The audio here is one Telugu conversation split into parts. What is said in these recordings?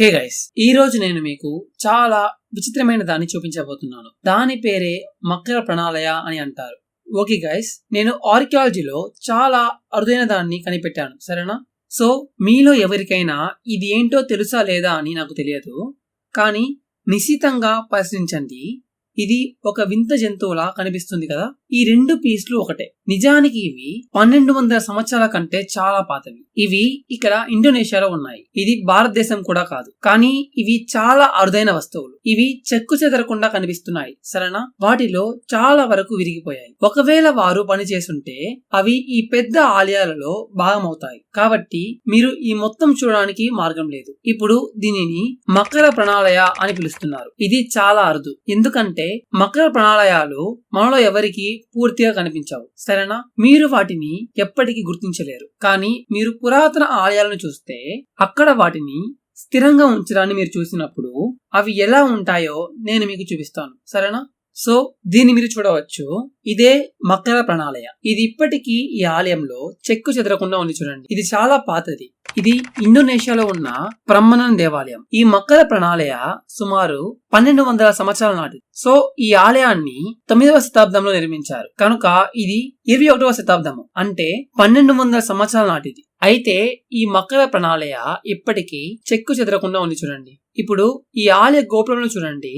హే గైస్ ఈ రోజు నేను మీకు చాలా విచిత్రమైన దాన్ని చూపించబోతున్నాను. దాని పేరే మకర ప్రణాళయ అని అంటారు. ఓకే గైస్ నేను ఆర్కియాలజీలో చాలా అరుదైన దాన్ని కనిపెట్టాను సరేనా? సో మీలో ఎవరికైనా ఇది ఏంటో తెలుసా లేదా అని నాకు తెలియదు. కానీ నిశితంగా పరిశీలించండి ఇది ఒక వింత జంతువులా కనిపిస్తుంది కదా? ఈ రెండు పీస్లు ఒకటే. నిజానికి ఇవి పన్నెండు వందల సంవత్సరాల కంటే చాలా పాతవి. ఇవి ఇక్కడ ఇండోనేషియాలో ఉన్నాయి. ఇది భారతదేశం కూడా కాదు. కానీ ఇవి చాలా అరుదైన వస్తువులు. ఇవి చెక్కు చెదరకుండా కనిపిస్తున్నాయి. సరేనా? వాటిలో చాలా వరకు విరిగిపోయాయి. ఒకవేళ వారు పని చేసుంటే అవి ఈ పెద్ద ఆలయాలలో భాగమవుతాయి. కాబట్టి మీరు ఈ మొత్తం చూడడానికి మార్గం లేదు. ఇప్పుడు దీనిని మకర ప్రణాళయ అని పిలుస్తున్నారు. ఇది చాలా అరుదు. ఎందుకంటే మకర ప్రణాళయాలు మనలో ఎవరికి పూర్తిగా కనిపించవు. సరేనా? మీరు వాటిని ఎప్పటికీ గుర్తించలేరు. కానీ మీరు పురాతన ఆలయాలను చూస్తే అక్కడ వాటిని స్థిరంగా ఉంచడాన్ని మీరు చూసినప్పుడు అవి ఎలా ఉంటాయో నేను మీకు చూపిస్తాను. సరేనా? సో దీన్ని మీరు చూడవచ్చు. ఇదే మకర ప్రణాలయ. ఇది ఇప్పటికీ ఈ ఆలయంలో చెక్కు చెదరకుండా ఉంది చూడండి. ఇది చాలా పాతది. ఇది ఇండోనేషియాలో ఉన్న బ్రహ్మణన్ దేవాలయం. ఈ మకర ప్రణాళయ సుమారు పన్నెండు వందల సంవత్సరాల నాటి సో ఈ ఆలయాన్ని తొమ్మిదవ శతాబ్దంలో నిర్మించారు. కనుక ఇది ఇరవై ఒకటవ శతాబ్దము. అంటే పన్నెండు వందల సంవత్సరాల నాటిది. అయితే ఈ మకర ప్రణాళయ ఇప్పటికీ చెక్కు చెదరకుండా ఉంది చూడండి. ఇప్పుడు ఈ ఆలయ గోపురంలో చూడండి.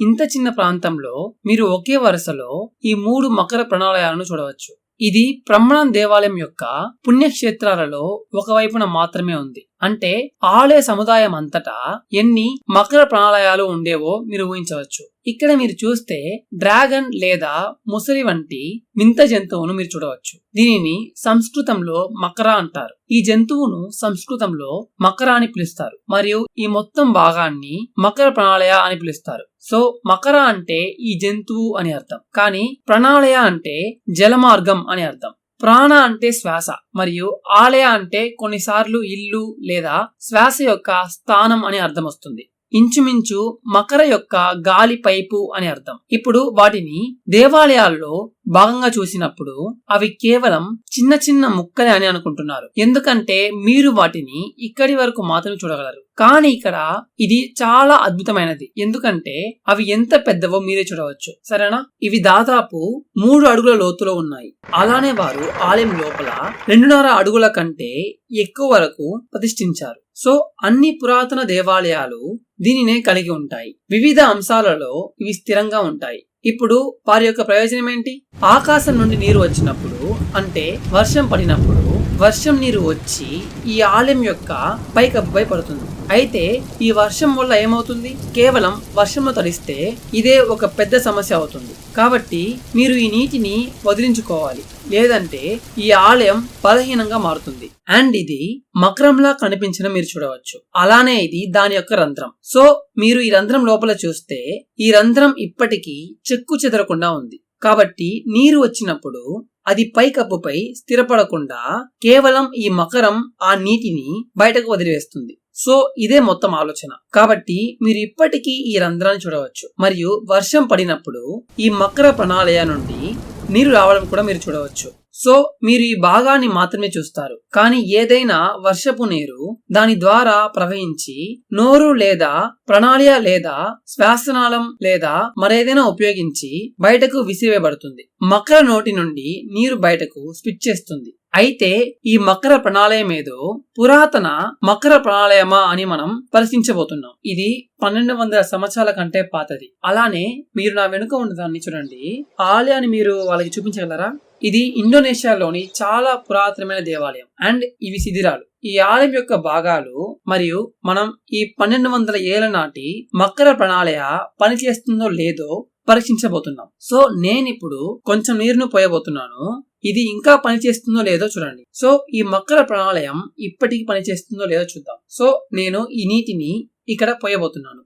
ఇంత చిన్న ప్రాంతంలో మీరు ఒకే వరుసలో ఈ మూడు మకర ప్రణాళయాలను చూడవచ్చు. ఇది బ్రహ్మణం దేవాలయం యొక్క పుణ్యక్షేత్రాలలో ఒకవైపున మాత్రమే ఉంది. అంటే ఆలయ సముదాయం అంతటా ఎన్ని మకర ప్రణాళయాలు ఉండేవో మీరు ఊహించవచ్చు. ఇక్కడ మీరు చూస్తే డ్రాగన్ లేదా ముసలి వంటి వింత జంతువును మీరు చూడవచ్చు. దీనిని సంస్కృతంలో మకర అంటారు. ఈ జంతువును సంస్కృతంలో మకర అని పిలుస్తారు. మరియు ఈ మొత్తం భాగాన్ని మకర ప్రణాళయ అని పిలుస్తారు. సో మకర అంటే ఈ జంతువు అని అర్థం. కానీ ప్రణాళయ అంటే జలమార్గం అని అర్థం. ప్రాణ అంటే శ్వాస మరియు ఆలయ అంటే కొన్నిసార్లు ఇల్లు లేదా శ్వాస యొక్క స్థానం అని అర్థం వస్తుంది. ఇంచుమించు మకర యొక్క గాలి పైపు అని అర్థం. ఇప్పుడు వాటిని దేవాలయాల్లో భాగంగా చూసినప్పుడు అవి కేవలం చిన్న చిన్న ముక్కలే అని అనుకుంటున్నారు. ఎందుకంటే మీరు వాటిని ఇక్కడి వరకు మాత్రమే చూడగలరు. కానీ ఇక్కడ ఇది చాలా అద్భుతమైనది. ఎందుకంటే అవి ఎంత పెద్దవో మీరే చూడవచ్చు. సరేనా? ఇవి దాదాపు మూడు అడుగుల లోతులో ఉన్నాయి. అలానే వారు ఆలయం లోపల రెండున్నర అడుగుల కంటే ఎక్కువ వరకు ప్రతిష్ఠించారు. సో అన్ని పురాతన దేవాలయాలు దీనినే కలిగి ఉంటాయి. వివిధ అంశాలలో ఇవి స్థిరంగా ఉంటాయి. ఇప్పుడు వారి యొక్క ప్రయోజనం ఏంటి? ఆకాశం నుండి నీరు వచ్చినప్పుడు అంటే వర్షం పడినప్పుడు వర్షం నీరు వచ్చి ఈ ఆలయం యొక్క పైకప్పుపై పడుతుంది. అయితే ఈ వర్షం వల్ల ఏమవుతుంది? కేవలం వర్షంలో తడిస్తే ఇదే ఒక పెద్ద సమస్య అవుతుంది. కాబట్టి మీరు ఈ నీటిని వదిలించుకోవాలి. లేదంటే ఈ ఆలయం బలహీనంగా మారుతుంది. అండ్ ఇది మకరంలా కనిపించడం మీరు చూడవచ్చు. అలానే ఇది దాని యొక్క రంధ్రం. సో మీరు ఈ రంధ్రం లోపల చూస్తే ఈ రంధ్రం ఇప్పటికీ చెక్కు చెదరకుండా ఉంది. కాబట్టి నీరు వచ్చినప్పుడు అది పైకప్పుపై స్థిరపడకుండా కేవలం ఈ మకరం ఆ నీటిని బయటకు వదిలివేస్తుంది. సో ఇదే మొత్తం ఆలోచన. కాబట్టి మీరు ఇప్పటికీ ఈ రంధ్రాన్ని చూడవచ్చు. మరియు వర్షం పడినప్పుడు ఈ మకర ప్రణాళయ నుండి నీరు రావడం కూడా మీరు చూడవచ్చు. సో మీరు ఈ భాగాన్ని మాత్రమే చూస్తారు. కానీ ఏదైనా వర్షపు నీరు దాని ద్వారా ప్రవహించి నోరు లేదా ప్రణాళియ లేదా శ్వాసనాళం లేదా మరేదైనా ఉపయోగించి బయటకు విసివేయబడుతుంది. మకర నోటి నుండి నీరు బయటకు స్పిట్ చేస్తుంది. అయితే ఈ మకర ప్రణాళయం ఏదో పురాతన మకర ప్రణాళయమా అని మనం పరిశీలించబోతున్నాం ఇది పన్నెండు వందల సంవత్సరాల కంటే పాతది. అలానే మీరు నా వెనుక ఉన్న దాన్ని చూడండి. ఆలయాన్ని మీరు వాళ్ళకి చూపించగలరా? ఇది ఇండోనేషియాలోని చాలా పురాతనమైన దేవాలయం. అండ్ ఇవి శిథిరాలు ఈ ఆలయం యొక్క భాగాలు మరియు మనం ఈ పన్నెండు వందల ఏళ్ళ నాటి మకర ప్రణాళిక పనిచేస్తుందో లేదో పరీక్షించబోతున్నాం. సో నేను ఇప్పుడు కొంచెం నీరును పోయబోతున్నాను. ఇది ఇంకా పనిచేస్తుందో లేదో చూడండి. సో ఈ మకర ప్రణాళయం ఇప్పటికి పనిచేస్తుందో లేదో చూద్దాం. సో నేను ఈ నీటిని ఇక్కడ పోయబోతున్నాను.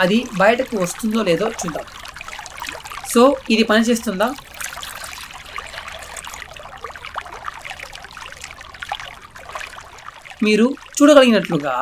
అది బయటకు వస్తుందో లేదో చూద్దాం. సో ఇది పనిచేస్తుందా మీరు చూడగలిగినట్లుగా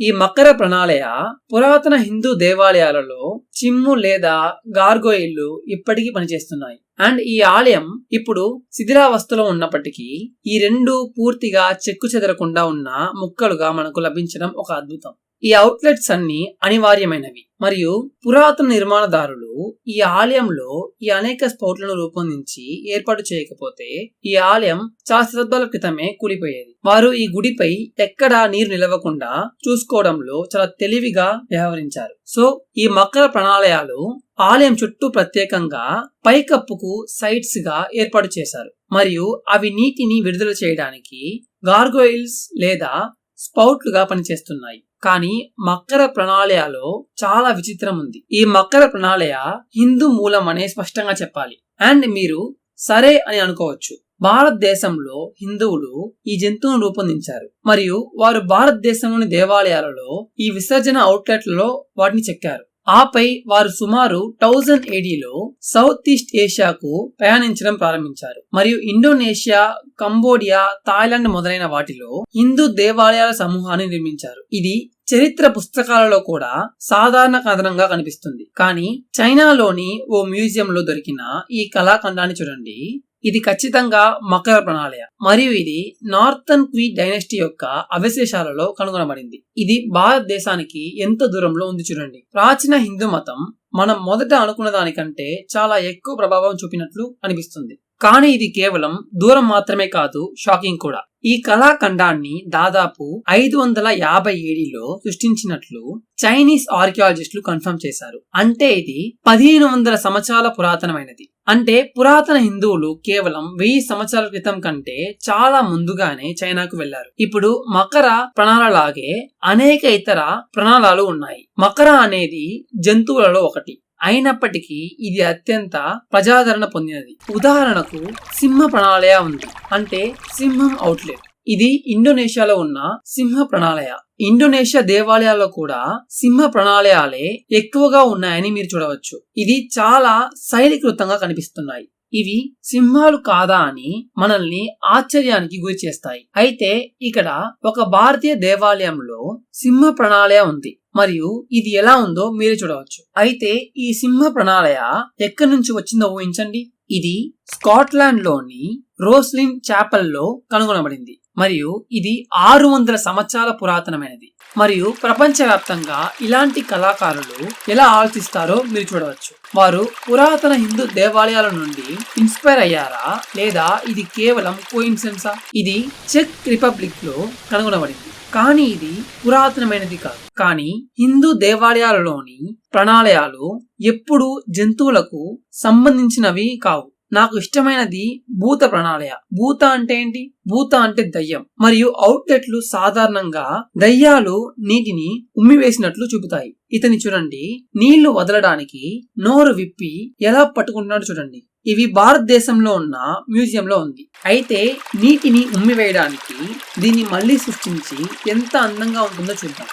ఈ మకర ప్రణాళయ పురాతన హిందూ దేవాలయాలలో చిమ్ము లేదా గార్గోయిల్లు ఇప్పటికీ పనిచేస్తున్నాయి. అండ్ ఈ ఆలయం ఇప్పుడు శిథిలావస్థలో ఉన్నప్పటికీ ఈ రెండు పూర్తిగా చెక్కు చెదరకుండా ఉన్న ముక్కలుగా మనకు లభించడం ఒక అద్భుతం. ఈ అవుట్లెట్స్ అన్ని అనివార్యమైనవి. మరియు పురాతన నిర్మాణదారులు ఈ ఆలయంలో ఈ అనేక స్పౌట్లను రూపొందించి ఏర్పాటు చేయకపోతే ఈ ఆలయం చాలా శతాబ్దాల క్రితమే కూలిపోయేది. వారు ఈ గుడిపై ఎక్కడా నీరు నిలవకుండా చూసుకోవడంలో చాలా తెలివిగా వ్యవహరించారు. సో ఈ మక్కల ప్రణాళయాలు ఆలయం చుట్టూ ప్రత్యేకంగా పైకప్పుకు సైట్స్గా ఏర్పాటు చేశారు. మరియు అవి నీటిని విడుదల చేయడానికి గార్గోయిల్స్ లేదా స్పౌట్లుగా పనిచేస్తున్నాయి. కానీ మకర ప్రణాళయలో చాలా విచిత్రం ఉంది ఈ మకర ప్రణాళయ హిందూ మూలం అనే స్పష్టంగా చెప్పాలి. అండ్ మీరు సరే అని అనుకోవచ్చు. భారతదేశంలో హిందువులు ఈ జంతువును రూపొందించారు. మరియు వారు భారతదేశంలోని దేవాలయాలలో ఈ విసర్జన అవుట్లెట్లలో వాటిని చెక్కారు. ఆపై వారు సుమారు థౌజండ్ ఏడీలో సౌత్ ఈస్ట్ ఏషియాకు ప్రయాణించడం ప్రారంభించారు. మరియు ఇండోనేషియా కంబోడియా థాయిలాండ్ మొదలైన వాటిలో హిందూ దేవాలయాల సమూహాన్ని నిర్మించారు. ఇది చరిత్ర పుస్తకాలలో కూడా సాధారణ కథనంగా కనిపిస్తుంది. కానీ చైనాలోని ఓ మ్యూజియంలో దొరికిన ఈ కళాఖండాన్ని చూడండి. ఇది ఖచ్చితంగా మకర ప్రణాళిక మరియు ఇది నార్థన్ క్వీ డైనెస్టీ యొక్క అవశేషాలలో కనుగొనబడింది. ఇది భారతదేశానికి ఎంత దూరంలో ఉంది చూడండి. ప్రాచీన హిందూ మతం మనం మొదట అనుకున్న దానికంటే చాలా ఎక్కువ ప్రభావం చూపినట్లు అనిపిస్తుంది. కానీ ఇది కేవలం దూరం మాత్రమే కాదు షాకింగ్ కూడా. ఈ కళాఖండాన్ని దాదాపు ఐదు వందల యాభై ఏడిలో సృష్టించినట్లు చైనీస్ ఆర్కియాలజిస్టులు కన్ఫర్మ్ చేశారు. అంటే ఇది పదిహేను వందల సంవత్సరాల పురాతనమైనది. అంటే పురాతన హిందువులు కేవలం వెయ్యి సంవత్సరాల క్రితం కంటే చాలా ముందుగానే చైనాకు వెళ్ళారు ఇప్పుడు మకర ప్రణాళలాగే అనేక ఇతర ప్రణాళాలు ఉన్నాయి. మకర అనేది జంతువులలో ఒకటి. అయినప్పటికీ ఇది అత్యంత ప్రజాదరణ పొందినది. ఉదాహరణకు సింహ ప్రణాళయ ఉంది. అంటే సింహం అవుట్లెట్ ఇది ఇండోనేషియాలో ఉన్న సింహ ప్రణాళయ ఇండోనేషియా దేవాలయాల్లో కూడా సింహ ప్రణాళయాలే ఎక్కువగా ఉన్నాయని మీరు చూడవచ్చు. ఇది చాలా శైలీకృతంగా కనిపిస్తున్నాయి. ఇవి సింహాలు కాదా అని మనల్ని ఆశ్చర్యానికి గురి చేస్తాయి. అయితే ఇక్కడ ఒక భారతీయ దేవాలయంలో సింహ ప్రణాళయ ఉంది. మరియు ఇది ఎలా ఉందో మీరే చూడవచ్చు. అయితే ఈ సింహ ప్రణాళయ ఎక్కడి నుంచి వచ్చిందో ఊహించండి. ఇది స్కాట్లాండ్లోని రోస్లిన్ చాపల్లో కనుగొనబడింది. మరియు ఇది ఆరు వందల సంవత్సరాల పురాతనమైనది. మరియు ప్రపంచవ్యాప్తంగా ఇలాంటి కళాకారులు ఎలా ఆలోచిస్తారో మీరు చూడవచ్చు. వారు పురాతన హిందూ దేవాలయాల నుండి ఇన్స్పైర్ అయ్యారా? లేదా ఇది కేవలం కోయిన్సెన్సా ఇది చెక్ రిపబ్లిక్లో కనుగొనబడింది. కానీ ఇది పురాతనమైనది కాదు. కానీ హిందూ దేవాలయాలలోని ప్రణాళయాలు ఎప్పుడూ జంతువులకు సంబంధించినవి కావు. నాకు ఇష్టమైనది భూత ప్రణాళయ. భూత అంటే ఏంటి? భూత అంటే దయ్యం. మరియు అవుట్లెట్లు సాధారణంగా దయ్యాలు నీటిని ఉమ్మివేసినట్లు చూపుతాయి. ఇతని చూడండి నీళ్ళు వదలడానికి నోరు విప్పి ఎలా పట్టుకుంటున్నాడు చూడండి. ఇవి భారతదేశంలో ఉన్న మ్యూజియంలో ఉంది. అయితే నీటిని ఉమ్మివేయడానికి దీన్ని మళ్ళీ సృష్టించి ఎంత అందంగా ఉంటుందో చూద్దాం.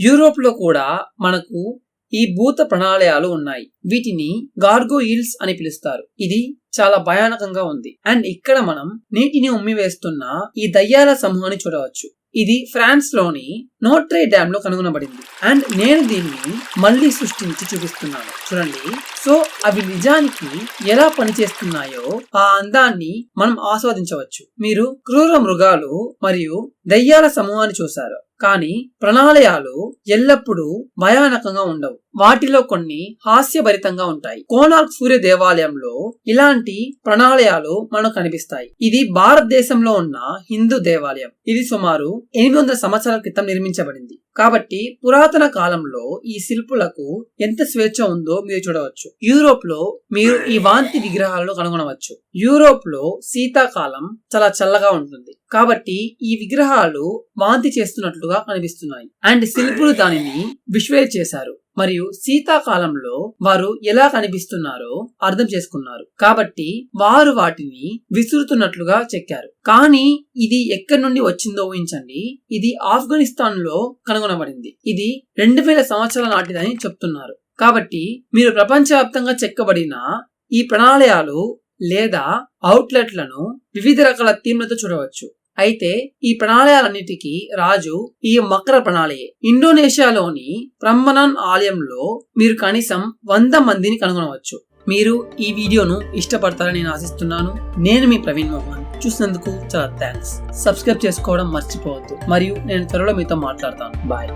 యూరోప్లో కూడా మనకు ఈ భూత ప్రణాళయాలు ఉన్నాయి. వీటిని గార్గో ఈల్స్ అని పిలుస్తారు. ఇది చాలా భయానకంగా ఉంది. అండ్ ఇక్కడ మనం నీటిని ఉమ్మివేస్తున్న ఈ దయ్యాల సమూహాన్ని చూడవచ్చు. ఇది ఫ్రాన్స్లోని నోట్రే డ్యామ్లో కనుగొనబడింది. అండ్ నేను దీన్ని మళ్ళీ సృష్టించి చూపిస్తున్నాను. చూడండి. సో అవి నిజానికి ఎలా పనిచేస్తున్నాయో ఆ అందాన్ని మనం ఆస్వాదించవచ్చు. మీరు క్రూర మృగాలు మరియు దయ్యాల సమూహాన్ని చూశారు. కానీ ప్రణాళయాలు ఎల్లప్పుడూ భయానకంగా ఉండవు. వాటిలో కొన్ని హాస్యభరితంగా ఉంటాయి. కోనార్క్ సూర్య దేవాలయంలో ఇలాంటి ప్రణాళయాలు మనకు కనిపిస్తాయి. ఇది భారతదేశంలో ఉన్న హిందూ దేవాలయం. ఇది సుమారు ఎనిమిది వందల సంవత్సరాల క్రితం నిర్మించబడింది. కాబట్టి పురాతన కాలంలో ఈ శిల్పులకు ఎంత స్వేచ్ఛ ఉందో మీరు చూడవచ్చు. యూరోప్లో మీరు ఈ వాంతి విగ్రహాలను కనుగొనవచ్చు. యూరోప్లో శీతాకాలం చాలా చల్లగా ఉంటుంది. కాబట్టి ఈ విగ్రహాలు వాంతి చేస్తున్నట్లుగా కనిపిస్తున్నాయి. అండ్ శిల్పులు దానిని విశ్వే చేశారు. మరియు శీతాకాలంలో వారు ఎలా కనిపిస్తున్నారో అర్థం చేసుకున్నారు. కాబట్టి వారు వాటిని విసురుతున్నట్లుగా చెక్కారు. కానీ ఇది ఎక్కడి నుండి వచ్చిందో ఊహించండి. ఇది ఆఫ్ఘనిస్తాన్లో కనుగొనబడింది. ఇది రెండు వేల సంవత్సరాల నాటిదని చెప్తున్నారు. కాబట్టి మీరు ప్రపంచవ్యాప్తంగా చెక్కబడిన ఈ ప్రణాళయాలు లేదా అవుట్లెట్లను వివిధ రకాల థీమ్లతో చూడవచ్చు. అయితే ఈ ప్రణాళికలన్నిటికీ రాజు ఈ మకర ప్రణాళియే. ఇండోనేషియాలోని బ్రహ్మనాన్ ఆలయంలో మీరు కనీసం వంద మందిని కనుగొనవచ్చు. మీరు ఈ వీడియోను ఇష్టపడతారని నేను ఆశిస్తున్నాను. నేను మీ ప్రవీణ్ మోహన్. చూసినందుకు చాలా థ్యాంక్స్. సబ్స్క్రైబ్ చేసుకోవడం మర్చిపోవద్దు. మరియు నేను త్వరలో మీతో మాట్లాడతాను. బాయ్.